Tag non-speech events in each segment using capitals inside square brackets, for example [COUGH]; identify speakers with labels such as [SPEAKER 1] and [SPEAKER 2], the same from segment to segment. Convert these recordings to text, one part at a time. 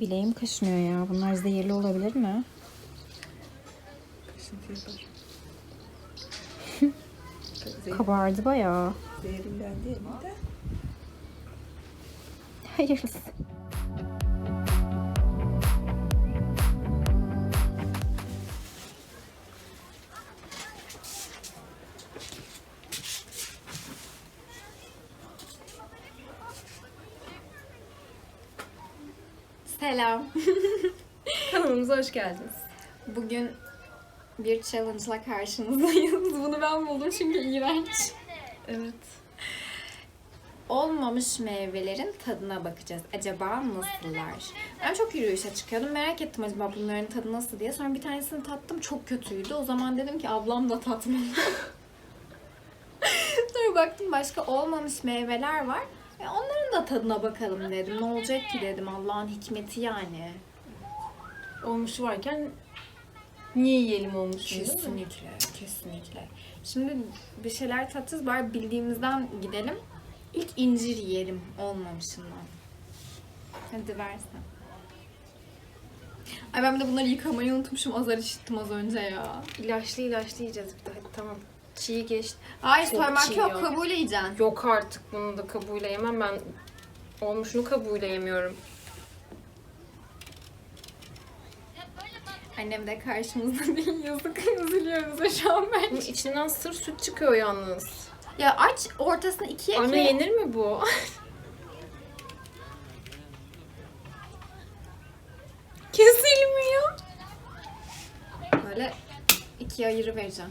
[SPEAKER 1] Bileğim kaşınıyor ya. Bunlar zehirli olabilir mi?
[SPEAKER 2] Kaşıntı yapar. [LAUGHS]
[SPEAKER 1] Kabardı bayağı.
[SPEAKER 2] Zehrinden değil mi de?
[SPEAKER 1] Hayırlısı.
[SPEAKER 3] Selam. [LAUGHS]
[SPEAKER 4] Kanalımıza hoş geldiniz.
[SPEAKER 3] Bugün bir challenge'la karşınızdayız. [LAUGHS] Bunu ben buldum çünkü iğrenç.
[SPEAKER 4] Evet.
[SPEAKER 3] Olmamış meyvelerin tadına bakacağız. Acaba nasıllar? Ben çok yürüyüşe çıkıyordum. Merak ettim acaba bunların tadı nasıl diye. Sonra bir tanesini tattım. Çok kötüydü. O zaman dedim ki ablam da tatmalı. [LAUGHS] Sonra baktım başka olmamış meyveler var. E onların da tadına bakalım dedim. Ne olacak ki dedim. Allah'ın hikmeti yani.
[SPEAKER 4] Olmuşu varken niye yiyelim olmuşu değil mi?
[SPEAKER 3] Kesinlikle, kesinlikle. Şimdi bir şeyler tatacağız. Bari bildiğimizden gidelim. İlk incir yiyelim olmamışından. Hadi versen. Ay ben bir de bunları yıkamayı unutmuşum. Azar işittim az önce ya.
[SPEAKER 4] İlaçlı ilaçlı yiyeceğiz bir de. Hadi tamam. Çiğ geçti.
[SPEAKER 3] Hayır
[SPEAKER 4] Çok
[SPEAKER 3] soymak
[SPEAKER 4] çiğ
[SPEAKER 3] yok.
[SPEAKER 4] yok.
[SPEAKER 3] Kabuğuyla yiyeceksin.
[SPEAKER 4] Yok artık bunu da kabuğuyla yemem. Ben olmuşunu kabuğuyla yemiyorum.
[SPEAKER 3] Annem de karşımızda [LAUGHS] değil. Yazık üzülüyoruz şu an ben.
[SPEAKER 4] Bunun içinden sır süt çıkıyor yalnız.
[SPEAKER 3] Ya aç ortasını ikiye
[SPEAKER 4] Anne yenir mi bu? [LAUGHS] Kesilmiyor.
[SPEAKER 3] Böyle ikiye ayırı vereceğim.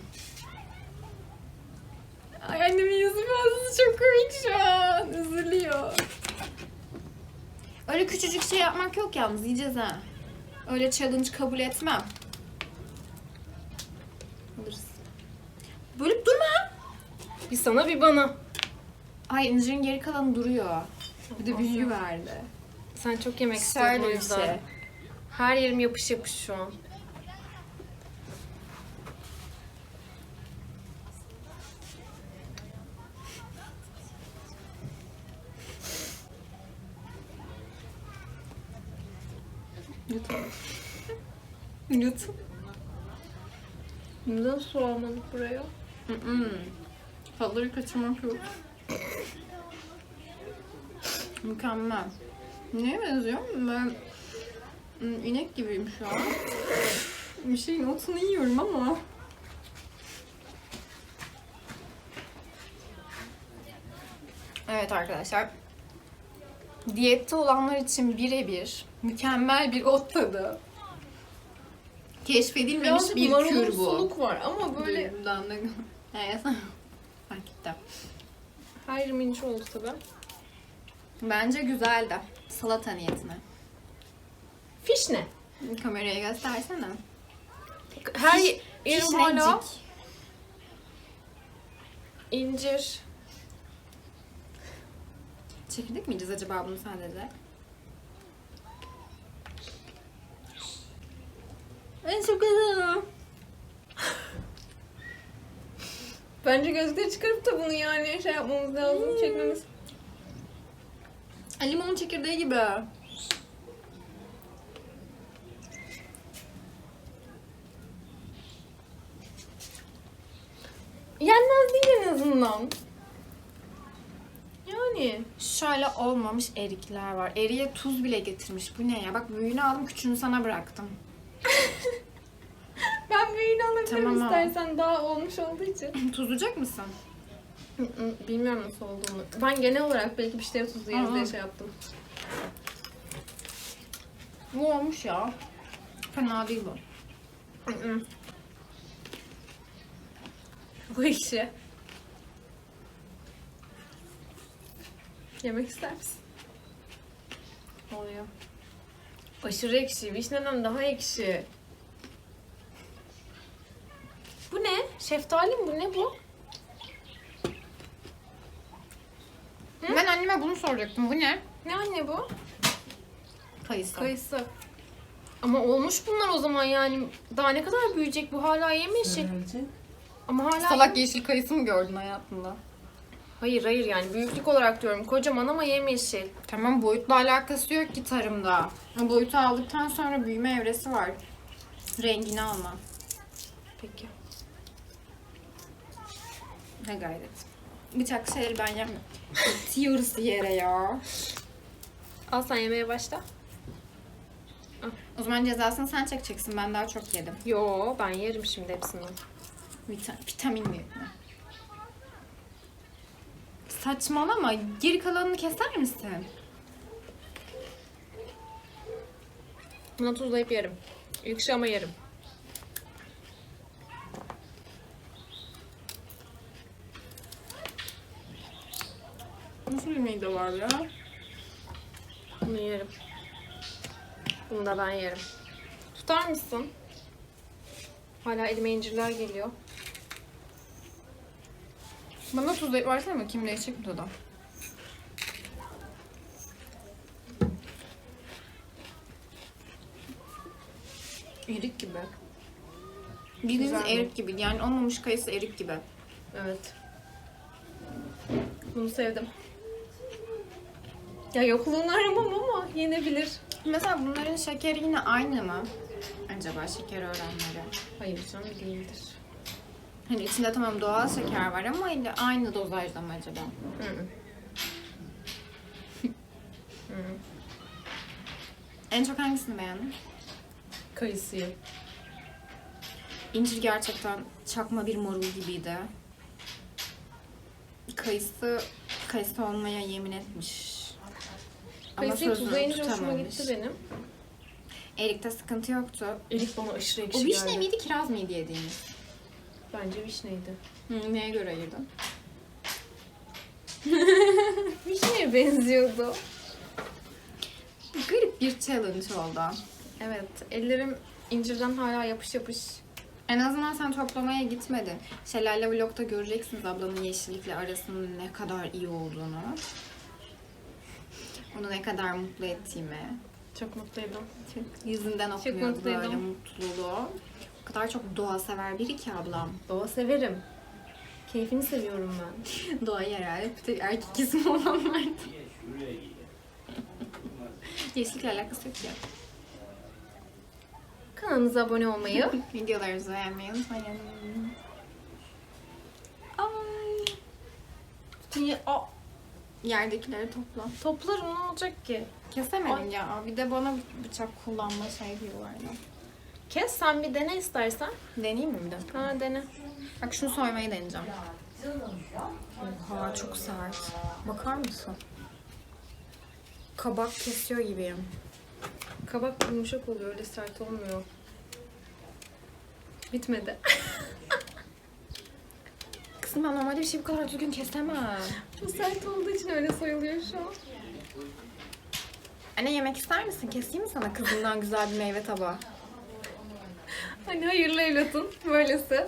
[SPEAKER 3] Çok komik şu an. Üzülüyor. Öyle küçücük şey yapmak yok yalnız yiyeceğiz ha. Öyle challenge kabul etmem. Alırız. Bölüp durma.
[SPEAKER 4] Bir sana bir bana.
[SPEAKER 3] Ay incirin geri kalanı duruyor. Bir de büyüğü verdi.
[SPEAKER 4] Sen çok yemek istiyordun o
[SPEAKER 3] Şöyle bir
[SPEAKER 4] yüzden.
[SPEAKER 3] şey.
[SPEAKER 4] Her yerim yapış yapış şu an.
[SPEAKER 3] Yut. Yut.
[SPEAKER 4] Neden su almadık buraya?
[SPEAKER 3] Tatları kaçırmak yok. Mükemmel. Neye benziyor? Ben mm, inek gibiyim şu an. Bir şeyin otunu yiyorum ama. Evet arkadaşlar. Diyette olanlar için birebir mükemmel bir ot tadı. Keşfedilmemiş bir kür bu.
[SPEAKER 4] var ama böyle
[SPEAKER 3] Duyumdan [LAUGHS] da... Evet. Fark ettim.
[SPEAKER 4] her yerim inç oldu tabii.
[SPEAKER 3] Bence güzel de. Salata niyetine.
[SPEAKER 4] Fiş ne?
[SPEAKER 3] Kameraya göstersene.
[SPEAKER 4] Her yerim hala incir.
[SPEAKER 3] Çekirdek mi yiyeceğiz acaba bunu sadece? Ben çok acıdım.
[SPEAKER 4] Bence gözleri çıkarıp da bunu yani şey yapmamız lazım, çekmemiz.
[SPEAKER 3] Limon çekirdeği gibi.
[SPEAKER 4] Yenmez değil en azından.
[SPEAKER 3] Şöyle olmamış erikler var. Eriye tuz bile getirmiş. Bu ne ya? Bak büyüğünü aldım, küçüğünü sana bıraktım. [LAUGHS]
[SPEAKER 4] Ben büyüğünü alabilirim
[SPEAKER 3] Tamam, al.
[SPEAKER 4] istersen daha olmuş olduğu için. [LAUGHS]
[SPEAKER 3] Tuzlayacak mısın?
[SPEAKER 4] Bilmiyorum nasıl olduğunu. Ben genel olarak belki bir şey tuzlayırız diye şey yaptım.
[SPEAKER 3] Bu olmuş ya. Fena değil bu.
[SPEAKER 4] Bu işi. Yemek ister misin?
[SPEAKER 3] Oluyor.
[SPEAKER 4] Aşırı ekşi. Vişneden daha ekşi. Bu ne? Şeftali mi bu? Ne bu?
[SPEAKER 3] Ben anneme bunu soracaktım. Bu ne?
[SPEAKER 4] Ne anne bu?
[SPEAKER 3] Kayısı.
[SPEAKER 4] Kayısı. Ama olmuş bunlar o zaman yani. Daha ne kadar büyüyecek bu hala yemyeşil. Ama hala
[SPEAKER 3] Salak yeşil kayısı mı gördün hayatında?
[SPEAKER 4] Hayır hayır yani büyüklük olarak diyorum. Kocaman ama yemyeşil.
[SPEAKER 3] Tamam boyutla alakası yok ki tarımda. Boyutu aldıktan sonra büyüme evresi var. Rengini alma.
[SPEAKER 4] Peki.
[SPEAKER 3] Ne gayret. Bıçak şeyleri ben yemem. Tiyoruz yere ya.
[SPEAKER 4] Al sen yemeye başla.
[SPEAKER 3] O zaman cezasını sen çekeceksin. Ben daha çok yedim.
[SPEAKER 4] Yo ben yerim şimdi hepsini.
[SPEAKER 3] Vita- vitamin mi? Saçmalama. Geri kalanını keser misin?
[SPEAKER 4] Buna tuzlayıp yerim. Ekşi ama yerim.
[SPEAKER 3] Nasıl bir mide var ya?
[SPEAKER 4] Bunu yerim. Bunu da ben yerim. Tutar mısın? Hala elime incirler geliyor.
[SPEAKER 3] Bana tuzlayıp versene bakayım değişik bir tadı. Erik gibi. Bildiğiniz
[SPEAKER 4] Güzel mi?
[SPEAKER 3] erik gibi. Yani olmamış kayısı erik gibi.
[SPEAKER 4] Evet. Bunu sevdim. Ya yokluğunu aramam ama yenebilir.
[SPEAKER 3] Mesela bunların şekeri yine aynı mı? Acaba şeker oranları.
[SPEAKER 4] Hayır canım değildir.
[SPEAKER 3] Hani içinde tamam doğal şeker var ama yine aynı dozajda mı acaba?
[SPEAKER 4] Hı.
[SPEAKER 3] En çok hangisini beğendin?
[SPEAKER 4] Kayısıyı.
[SPEAKER 3] İncir gerçekten çakma bir marul gibiydi. Kayısı, kayısı olmaya yemin etmiş. Ama
[SPEAKER 4] Kayısıyı
[SPEAKER 3] sözünü
[SPEAKER 4] tuzlayınca hoşuma
[SPEAKER 3] tutamamış.
[SPEAKER 4] gitti benim.
[SPEAKER 3] Erik'te sıkıntı yoktu.
[SPEAKER 4] Erik bana aşırı ekşi
[SPEAKER 3] O vişne
[SPEAKER 4] geldi.
[SPEAKER 3] miydi, kiraz mıydı yediğiniz?
[SPEAKER 4] Bence vişneydi.
[SPEAKER 3] Hı, neye göre ayırdın? [LAUGHS]
[SPEAKER 4] Vişneye benziyordu.
[SPEAKER 3] Garip bir challenge oldu.
[SPEAKER 4] Evet. Ellerim incirden hala yapış yapış.
[SPEAKER 3] En azından sen toplamaya gitmedin. Şelale vlogda göreceksiniz ablamın yeşillikle arasının ne kadar iyi olduğunu. Onu ne kadar mutlu ettiğimi.
[SPEAKER 4] Çok mutluydum.
[SPEAKER 3] Yüzünden
[SPEAKER 4] mutluydum.
[SPEAKER 3] böyle mutluluğu. O kadar çok doğa sever biri ki ablam.
[SPEAKER 4] Doğa severim. Keyfini seviyorum ben. [LAUGHS]
[SPEAKER 3] Doğayı herhalde bir erkek ismi [LAUGHS] olanlardı. Yeşillikle alakası yok ya.
[SPEAKER 4] Kanalımıza abone olmayı, [LAUGHS]
[SPEAKER 3] Videolarımızı beğenmeyi unutmayın. Ay.
[SPEAKER 4] Niye? Aa,
[SPEAKER 3] Yerdekileri topla.
[SPEAKER 4] toplarım ne olacak ki?
[SPEAKER 3] Kesemedim ya. Bir de bana bıçak kullanma şey diyorlardı.
[SPEAKER 4] Kes sen bir dene istersen.
[SPEAKER 3] Deneyeyim mi bir de?
[SPEAKER 4] Ha dene.
[SPEAKER 3] Bak şunu soymayı deneyeceğim. Oha çok sert. Bakar mısın? Kabak kesiyor gibiyim.
[SPEAKER 4] Kabak yumuşak oluyor öyle sert olmuyor. Bitmedi. [LAUGHS]
[SPEAKER 3] Kızım ben normalde bir şey bu kadar düzgün kesemem.
[SPEAKER 4] Bu sert olduğu için öyle soyuluyor şu an.
[SPEAKER 3] Anne yemek ister misin? Keseyim mi sana kızından güzel bir meyve tabağı?
[SPEAKER 4] Hani hayırlı evlatın böylesi.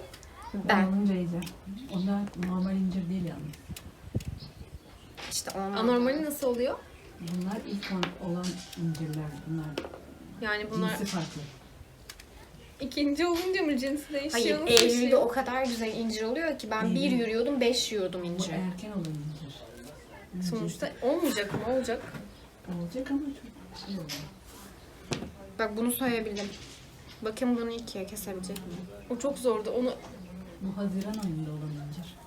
[SPEAKER 3] Ben.
[SPEAKER 5] Alınca yiyeceğim. Onlar normal incir değil yalnız.
[SPEAKER 3] İşte olmaz.
[SPEAKER 4] Anormali nasıl oluyor?
[SPEAKER 5] Bunlar ilk an olan incirler. Bunlar
[SPEAKER 4] Yani bunlar
[SPEAKER 5] cinsi farklı.
[SPEAKER 4] ikinci olunca mı cinsi değişiyor?
[SPEAKER 3] Hayır
[SPEAKER 4] nasıl
[SPEAKER 3] Eylül'de
[SPEAKER 4] değişiyor?
[SPEAKER 3] o kadar güzel incir oluyor ki ben bir yürüyordum beş yiyordum
[SPEAKER 5] Bu
[SPEAKER 3] incir.
[SPEAKER 5] erken olan incir. Bunun
[SPEAKER 4] Sonuçta olmayacak mı? Olacak.
[SPEAKER 5] olacak ama çok şey oluyor.
[SPEAKER 3] Bak bunu soyabildim. Bakın bunu ikiye kesebilecek miyim?
[SPEAKER 4] O çok zordu. Onu
[SPEAKER 5] Bu Haziran ayında olan incir.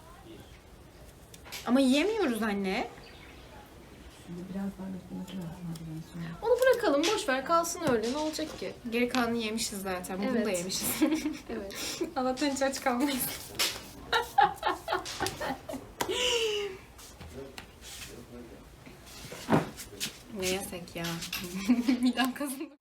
[SPEAKER 3] Ama yiyemiyoruz anne.
[SPEAKER 5] Şimdi biraz daha beklemesi lazım Haziran sonra.
[SPEAKER 4] onu bırakalım. Boş ver kalsın öyle. Ne olacak ki?
[SPEAKER 3] Geri kalanını yemişiz zaten. Bunu
[SPEAKER 4] Evet.
[SPEAKER 3] da yemişiz. [LAUGHS]
[SPEAKER 4] Evet. [LAUGHS]
[SPEAKER 3] Allah'tan hiç aç kalmayız. [LAUGHS] ne yesek ya? Midem kazındı.